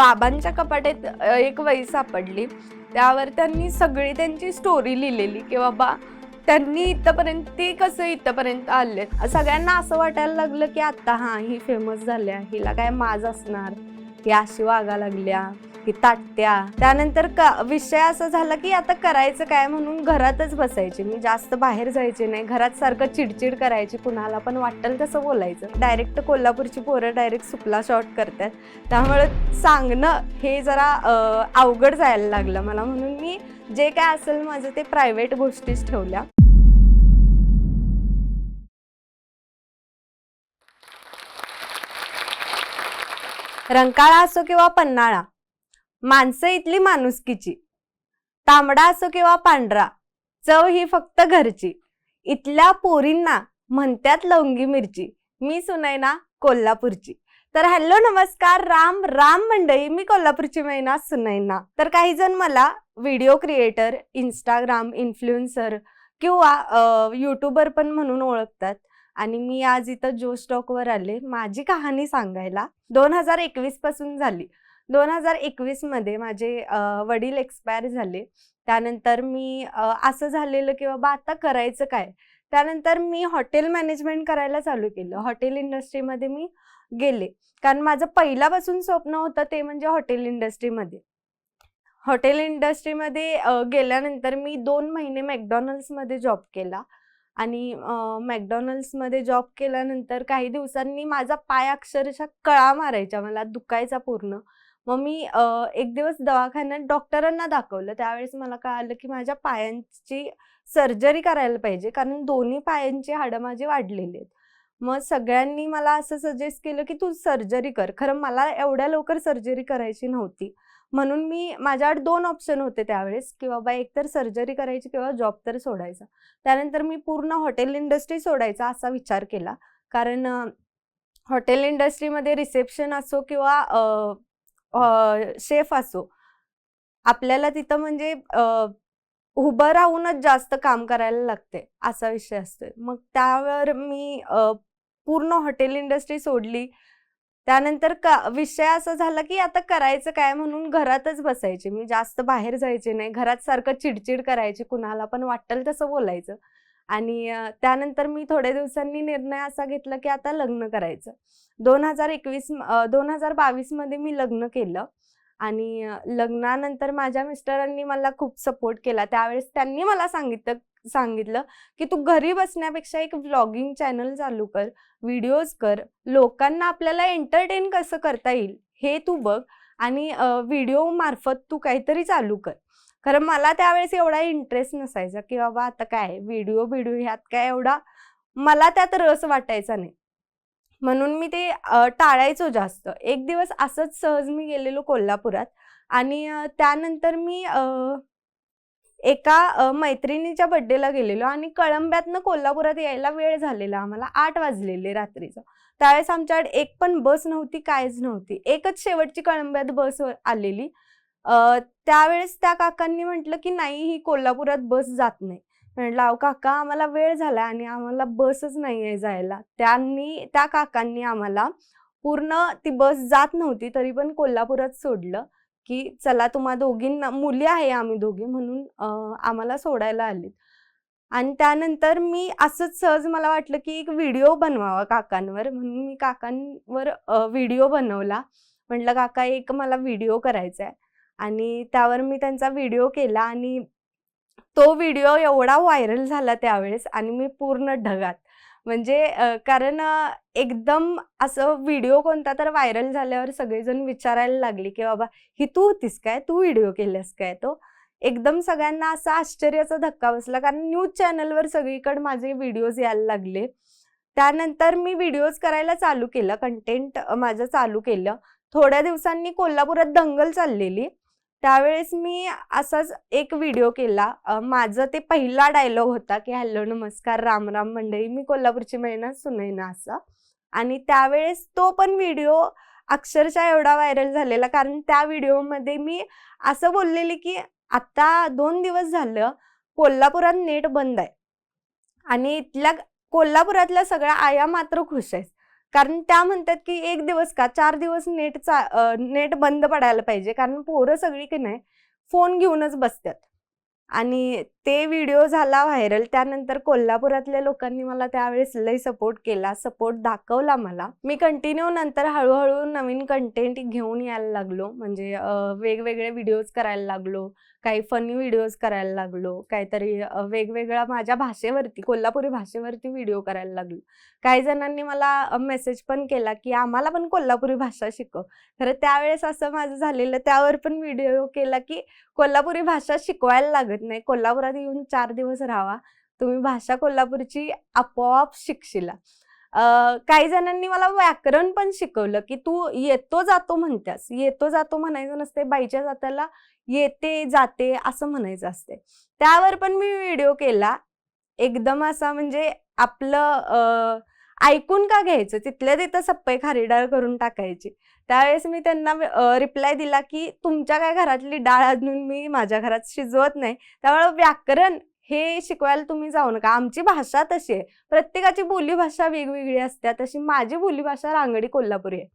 बाबांच्या कपाटात एक वही सापडली. त्यावर त्यांनी सगळी त्यांची स्टोरी लिहिलेली की बाबा त्यांनी इथंपर्यंत ते कसं इथंपर्यंत आले सगळ्यांना असं वाटायला लागलं की आता हा ही फेमस झाल्या हिला काय माज असणार? ही अशी वागा लागल्या. की ताटत्या त्यानंतर का विषय असा झाला की आता करायचं काय म्हणून घरातच बसायची. मी जास्त बाहेर जायचे नाही. घरात सारखं चिडचिड करायची. कुणाला पण वाटेल तसं बोलायचं. डायरेक्ट कोल्हापूरची पोरं डायरेक्ट सुपला शॉट करतात. त्यामुळे सांगणं हे जरा अवघड जायला लागलं मला. म्हणून मी जे काय असेल माझं ते प्रायव्हेट गोष्टीच ठेवल्या. रंकाळा असो किंवा पन्हाळा माणसं इथली माणुसकीची. तांबडा असो किंवा पांढरा चव ही फक्त घरची. इथल्या पोरींना म्हणत्यात लवंगी मिरची मी सुनैना कोल्हापूरची. तर हॅलो नमस्कार राम राम मंडळी मी कोल्हापूरची मैना सुनैना. तर काही जण मला व्हिडिओ क्रिएटर इंस्टाग्राम इन्फ्लुएन्सर किंवा युट्यूबर पण म्हणून ओळखतात. आणि मी आज इथं जो स्टॉकवर आले. माझी कहाणी सांगायला दोन हजार एकवीसपासून झाली. दोन हजार एकवीसमध्ये माझे वडील एक्सपायर झाले. त्यानंतर मी असं झालेलं की बाबा आता करायचं काय? त्यानंतर मी हॉटेल मॅनेजमेंट करायला चालू केलं. हॉटेल इंडस्ट्रीमध्ये मी गेले. कारण माझं पहिल्यापासून स्वप्न होतं ते म्हणजे हॉटेल इंडस्ट्रीमध्ये हॉटेल इंडस्ट्रीमध्ये गेल्यानंतर मी दोन महिने मॅकडॉनल्ड्समध्ये जॉब केला. आणि मॅकडॉनल्ड्समध्ये जॉब केल्यानंतर काही दिवसांनी माझा पाय अक्षरशः कळा मारायच्या मला दुखायचा पूर्ण. मग मी एक दिवस दवाखान्यात डॉक्टरांना दाखवलं. त्यावेळेस मला कळालं की माझ्या पायांची सर्जरी करायला पाहिजे कारण दोन्ही पायांची हाडं माझी वाढलेली आहेत. मग सगळ्यांनी मला असं सजेस्ट केलं की तू सर्जरी कर. खरं मला एवढ्या लवकर सर्जरी करायची नव्हती. म्हणून मी माझ्याकडे दोन ऑप्शन होते त्यावेळेस की बाबा एक तर सर्जरी करायची किंवा जॉब तर सोडायचा. त्यानंतर मी पूर्ण हॉटेल इंडस्ट्री सोडायचा असा विचार केला. कारण हॉटेल इंडस्ट्रीमध्ये रिसेप्शन असो किंवा शेफ असो. आपल्याला तिथं म्हणजे उभं राहूनच जास्त काम करायला लागते असा विषय असतो मग त्यावर मी पूर्ण हॉटेल इंडस्ट्री सोडली. त्यानंतर का विषय असा झाला की आता करायचं काय म्हणून घरातच बसायचे. मी जास्त बाहेर जायचे नाही. घरात सारखं चिडचिड करायची कुणाला पण वाटेल तसं बोलायचं. आणि त्यानंतर मी थोड्या दिवसांनी निर्णय असा घेतला की आता लग्न करायचं. दोन हजार एकवीस दोन हजार बावीसमध्ये मी लग्न केलं आणि लग्नानंतर माझ्या मिस्टरांनी मला खूप सपोर्ट केला. त्यावेळेस त्यांनी मला सांगितलं सांगितलं की तू घरी बसण्यापेक्षा एक व्लॉगिंग चॅनल चालू कर व्हिडिओज कर. लोकांना आपल्याला एंटरटेन कसं करता येईल हे तू बघ आणि व्हिडिओ मार्फत तू काहीतरी चालू कर. खरं मला त्यावेळेस एवढा इंटरेस्ट नसायचा की बाबा आता काय व्हिडिओ व्हिडिओ ह्यात काय एवढा मला त्यात रस वाटायचा नाही. म्हणून मी ते टाळायचो जास्त. एक दिवस असंच सहज मी गेलेलो कोल्हापुरात आणि त्यानंतर मी एका मैत्रिणीच्या बड्डेला गेलेलो आणि कळंब्यातनं कोल्हापुरात यायला वेळ झालेला आम्हाला आठ वाजलेले रात्रीचं. त्यावेळेस आमच्याकडे एक पण बस नव्हती कायच नव्हती. एकच शेवटची कळंब्यात बस आलेली. त्यावेळेस त्या काकांनी म्हटलं की नाही ही कोल्हापुरात बस जात नाही. म्हटलं अहो काका आम्हाला वेळ झाला आणि आम्हाला बसच नाही आहे जायला. त्यांनी त्या काकांनी आम्हाला पूर्ण ती बस जात नव्हती तरी पण कोल्हापुरात सोडलं की चला तुम्हा दोघींना मुली आहे आम्ही दोघी म्हणून आम्हाला सोडायला आलीत. आणि त्यानंतर मी असंच सहज मला वाटलं की एक व्हिडिओ बनवावा काकांवर म्हणून मी काकांवर व्हिडिओ बनवला. म्हटलं काका एक मला व्हिडिओ करायचा आहे आणि त्यावर मी त्यांचा व्हिडिओ केला आणि तो व्हिडिओ एवढा व्हायरल झाला त्यावेळेस आणि मी पूर्ण ढगात. म्हणजे कारण एकदम असं व्हिडिओ कोणता तर व्हायरल झाल्यावर सगळेजण विचारायला लागले की बाबा ही तू होतीस काय? तू व्हिडिओ केलास काय? तो एकदम सगळ्यांना असा आश्चर्याचा धक्का बसला कारण न्यूज चॅनलवर सगळीकडे माझे व्हिडिओज यायला लागले. त्यानंतर मी व्हिडिओज करायला चालू केलं कंटेंट माझं चालू केलं. थोड्या दिवसांनी कोल्हापुरात दंगल चाललेली. त्यावेळेस मी असाच एक व्हिडिओ केला. माझं ते पहिला डायलॉग होता की हॅलो नमस्कार राम राम मंडळी मी कोल्हापूरची महिना सुनैना असा. आणि त्यावेळेस तो पण व्हिडिओ अक्षरशः एवढा व्हायरल झालेला कारण त्या व्हिडिओमध्ये मी असं बोललेली की आता दोन दिवस झालं कोल्हापुरात नेट बंद आहे आणि इथल्या कोल्हापुरातल्या सगळ्या आया मात्र खुश आहेत. कारण त्या म्हणतात की एक दिवस का चार दिवस नेट चा नेट बंद पडायला पाहिजे. कारण पोरं सगळी की नाही फोन घेऊनच बसतात. आणि ते व्हिडिओ झाला व्हायरल त्यानंतर कोल्हापुरातल्या लोकांनी मला त्यावेळेस लई सपोर्ट केला सपोर्ट दाखवला मला. मी कंटिन्यू नंतर हळूहळू नवीन कंटेंट घेऊन यायला लागलो. म्हणजे वेगवेगळे व्हिडिओज करायला लागलो काही फनी व्हिडिओज करायला लागलो काहीतरी वेगवेगळ्या माझ्या भाषेवरती कोल्हापुरी भाषेवरती व्हिडिओ करायला लागलो. काही जणांनी मला मेसेज पण केला की आम्हाला पण कोल्हापुरी भाषा शिकव. खरं त्यावेळेस असं माझं झालेलं त्यावर पण व्हिडिओ केला की कोल्हापुरी भाषा शिकवायला लागत नाही. कोल्हापुरात येऊन चार दिवस राहा तुम्ही भाषा कोल्हापूरची आपोआप शिकशिला. काही जणांनी मला व्याकरण पण शिकवलं की तू येतो जातो म्हणत्यास. येतो जातो म्हणायचं नसते बाईच्या जात्याला येते जाते असं म्हणायचं असते. त्यावर पण मी व्हिडिओ केला. एकदम असा म्हणजे आपलं ऐकून का घ्यायचं? तिथल्या तिथं सप्पे खारीडाळ करून टाकायची. त्यावेळेस मी त्यांना रिप्लाय दिला की तुमच्या काय घरातली डाळ आणून मी माझ्या घरात शिजवत नाही. त्यामुळे व्याकरण हे शिकवायला तुम्ही जाऊ नका. आमची भाषा तशी आहे. प्रत्येकाची बोलीभाषा वेगवेगळी असते. तशी माझी बोलीभाषा रांगडी कोल्हापुरी आहे.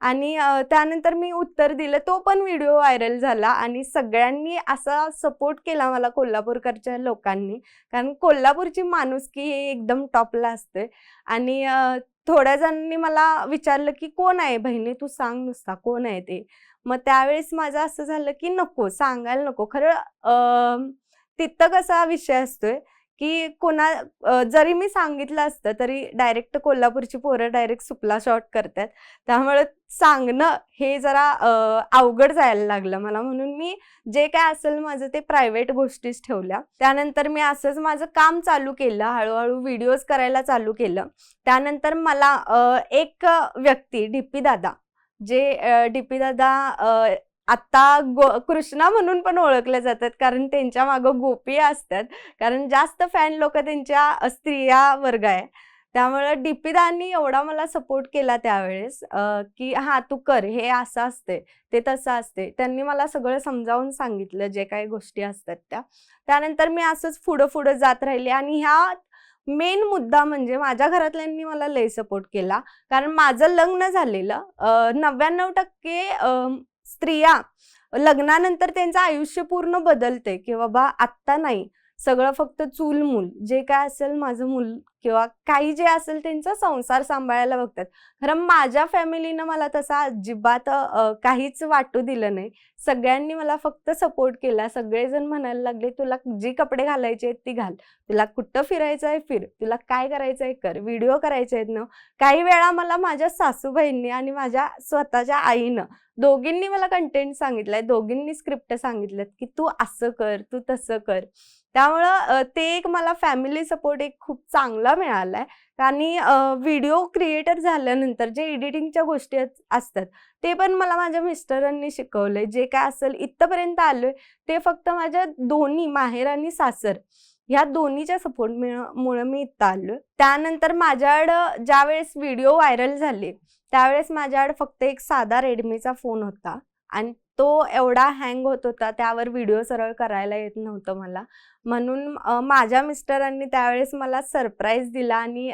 आणि त्यानंतर मी उत्तर दिलं. तो पण व्हिडिओ व्हायरल झाला आणि सगळ्यांनी असा सपोर्ट केला मला कोल्हापूरकडच्या लोकांनी. कारण कोल्हापूरची माणुसकी ही एकदम टॉपला असते. आणि थोड्या जणांनी मला विचारलं की कोण आहे बहिणी? तू सांग नुसता कोण आहे ते? मग त्यावेळेस माझं असं झालं की नको सांगायला नको. खरं तिथं कसा विषय असतोय की कोणा जरी मी सांगितलं असतं तरी डायरेक्ट कोल्हापूरची पोरं डायरेक्ट सुपला शॉट करतात. त्यामुळे सांगणं हे जरा अवघड जायला लागलं मला. म्हणून मी जे काय असेल माझं ते प्रायव्हेट गोष्टीच ठेवल्या. त्यानंतर मी असंच माझं काम चालू केलं. हळूहळू व्हिडिओज करायला चालू केलं. त्यानंतर मला एक व्यक्ती डी पी दादा जे डी पी दादा आत्ता गो कृष्णा म्हणून पण ओळखले जातात कारण त्यांच्या मागं गोपी असतात. कारण जास्त फॅन लोक त्यांच्या स्त्रिया वर्ग आहे. त्यामुळं डीपीदानी एवढा मला सपोर्ट केला त्यावेळेस की हा तू कर हे असं असते ते तसं असते त्यांनी मला सगळं समजावून सांगितलं जे काही गोष्टी असतात त्या. त्यानंतर मी असंच पुढं पुढं जात राहिले आणि ह्या मेन मुद्दा म्हणजे माझ्या घरातल्यांनी मला लय सपोर्ट केला. कारण माझं लग्न झालेलं नव्याण्णव टक्के स्त्रिया लग्नानंतर त्यांचं आयुष्य पूर्ण बदलते की बाबा आत्ता नाही सगळं फक्त चूल मूल जे काय असेल माझं मूल किंवा काही जे असेल त्यांचा संसार सांभाळायला बघतात. खरं माझ्या फॅमिलीनं मला तसा अजिबात काहीच वाटू दिलं नाही. सगळ्यांनी मला फक्त सपोर्ट केला. सगळेजण म्हणायला लागले तुला जी कपडे घालायचे आहेत ती घाल. तुला कुठं फिरायचं आहे फिर. तुला काय करायचं आहे कर. व्हिडिओ करायचे आहेत ना. काही वेळा मला माझ्या सासूबाईंनी आणि माझ्या स्वतःच्या आईनं दोघींनी मला कंटेंट सांगितलंय. दोघींनी स्क्रिप्ट सांगितल्यात की तू असं कर तू तसं कर. त्यामुळं ते एक मला फॅमिली सपोर्ट एक खूप चांगला मिळाला आहे आणि व्हिडिओ क्रिएटर झाल्यानंतर जे एडिटिंगच्या गोष्टी असतात ते पण मला माझ्या मिस्टरांनी शिकवले जे काय असेल इथपर्यंत आलोय ते फक्त माझ्या दोन्ही माहेर आणि सासर ह्या दोन्हीच्या सपोर्ट मुळे मी इथं आलो त्यानंतर माझ्याकडं ज्यावेळेस व्हिडिओ व्हायरल झाले त्यावेळेस माझ्याकडे फक्त एक साधा रेडमीचा फोन होता. आणि तो एवढा हँग होत होता त्यावर व्हिडिओ सरळ करायला येत नव्हतं मला. म्हणून माझ्या मिस्टरांनी त्यावेळेस मला सरप्राईज दिला आणि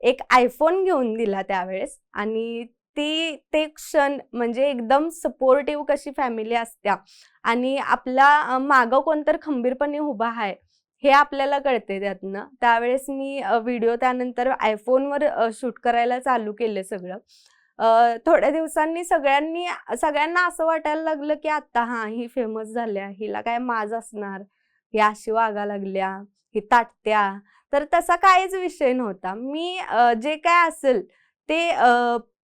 एक आयफोन घेऊन दिला त्यावेळेस. आणि ती ते क्षण म्हणजे एकदम सपोर्टिव्ह कशी फॅमिली असत्या. आणि आपला मागं कोणतर खंबीरपणे उभा आहे हे आपल्याला कळते त्यातनं. त्यावेळेस मी व्हिडिओ त्यानंतर आयफोनवर शूट करायला चालू केलं सगळं. थोड्या दिवसांनी सगळ्यांनी सगळ्यांना असं वाटायला लागलं की आता हा ही फेमस झाल्या हिला काय माज असणार? ही अशी वागा लागल्या ही ताटत्या. तर तसा काहीच विषय नव्हता. मी जे काय असेल ते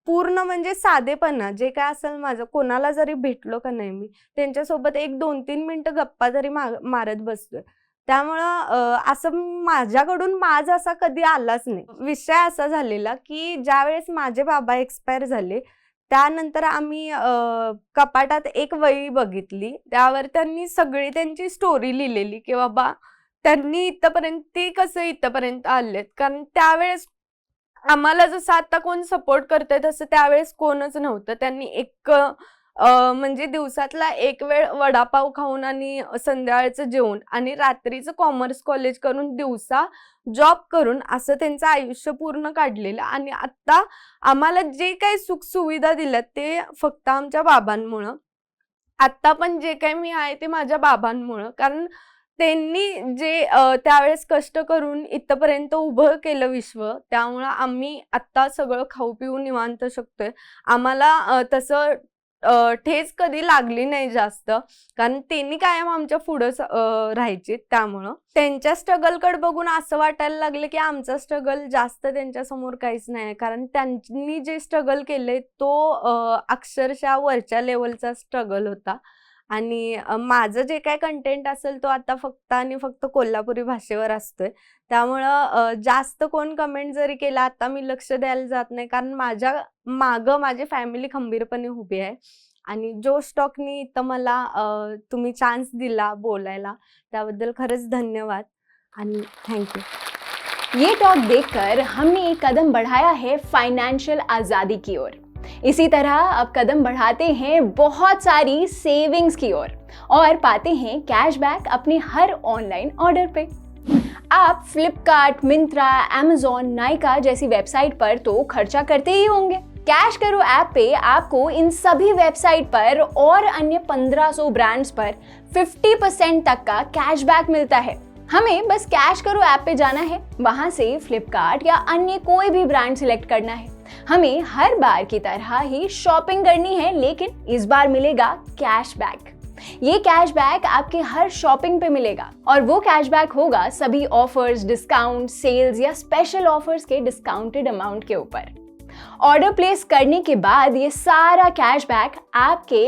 पूर्ण म्हणजे साधेपणा जे काय असेल माझं कोणाला जरी भेटलो का नाही मी त्यांच्यासोबत एक दोन तीन मिनटं गप्पा जरी मारत बसतोय त्यामुळं असं माझ्याकडून माझ असा कधी आलाच नाही. विषय असा झालेला की ज्यावेळेस माझे बाबा एक्सपायर झाले त्यानंतर आम्ही कपाटात एक वही बघितली. त्यावर त्यांनी सगळी त्यांची स्टोरी लिहिलेली की बाबा त्यांनी इथपर्यंत ते कसं इथपर्यंत आलेत? कारण त्यावेळेस आम्हाला जसं आता कोण सपोर्ट करतोय तसं त्यावेळेस कोणच नव्हतं. त्यांनी एक म्हणजे दिवसातला एक वेळ वडापाव खाऊन आणि संध्याकाळचं जेवण आणि रात्रीचं कॉमर्स कॉलेज करून दिवसा जॉब करून असं त्यांचं आयुष्य पूर्ण काढलेलं आणि आत्ता आम्हाला जे काही सुखसुविधा दिल्यात ते फक्त आमच्या बाबांमुळं. आत्ता पण जे काही मी आहे ते माझ्या बाबांमुळं. कारण त्यांनी जे त्यावेळेस कष्ट करून इथपर्यंत उभं केलं विश्व त्यामुळं आम्ही आत्ता सगळं खाऊ पिऊ निवांत शकतोय. आम्हाला तसं ठेच कधी लागली नाही जास्त. कारण त्यांनी कायम आमच्या पुढं राहायची राहायचे त्यामुळं. त्यांच्या स्ट्रगलकडे बघून असं वाटायला लागलं की आमचा स्ट्रगल जास्त त्यांच्यासमोर काहीच नाही कारण त्यांनी जे स्ट्रगल केले तो अक्षरशः वरच्या लेवलचा स्ट्रगल होता. आणि माझं जे काय कंटेंट असेल तो आता फक्त आणि फक्त कोल्हापुरी भाषेवर असतोय. त्यामुळं जास्त कोण कमेंट जरी केला आता मी लक्ष द्यायला जात नाही. कारण माझ्या मागं माझी फॅमिली खंबीरपणे उभी आहे. आणि जो स्टॉकनी इथं मला तुम्ही चान्स दिला बोलायला. त्याबद्दल खरंच धन्यवाद. आणि थँक्यू ये टॉक देखकर हमने एक कदम बढ़ाया है फाइनेंशियल आज़ादी की ओर. इसी तरह अब कदम बढ़ाते हैं बहुत सारी सेविंग्स की ओर और और पाते हैं कैशबैक अपने हर ऑनलाइन ऑर्डर पे। आप फ्लिपकार्ट मिंत्रा एमेजोन नाइका जैसी वेबसाइट पर तो खर्चा करते ही होंगे। कैश करो ऐप पे आपको इन सभी वेबसाइट पर और अन्य 1500 ब्रांड्स पर 50% तक का कैशबैक मिलता है। हमें बस कैश करो ऐप पे जाना है। वहाँ से फ्लिपकार्ट या अन्य कोई भी ब्रांड सिलेक्ट करना है। हमें हर बार की तरह ही शॉपिंग करनी है, लेकिन इस बार मिलेगा कैशबैक ये कैशबैक आपके हर शॉपिंग पे मिलेगा और वो कैशबैक होगा सभी ऑफर्स डिस्काउंट सेल्स या स्पेशल ऑफर्स के डिस्काउंटेड अमाउंट के ऊपर. ऑर्डर प्लेस करने के बाद ये सारा कैशबैक आपके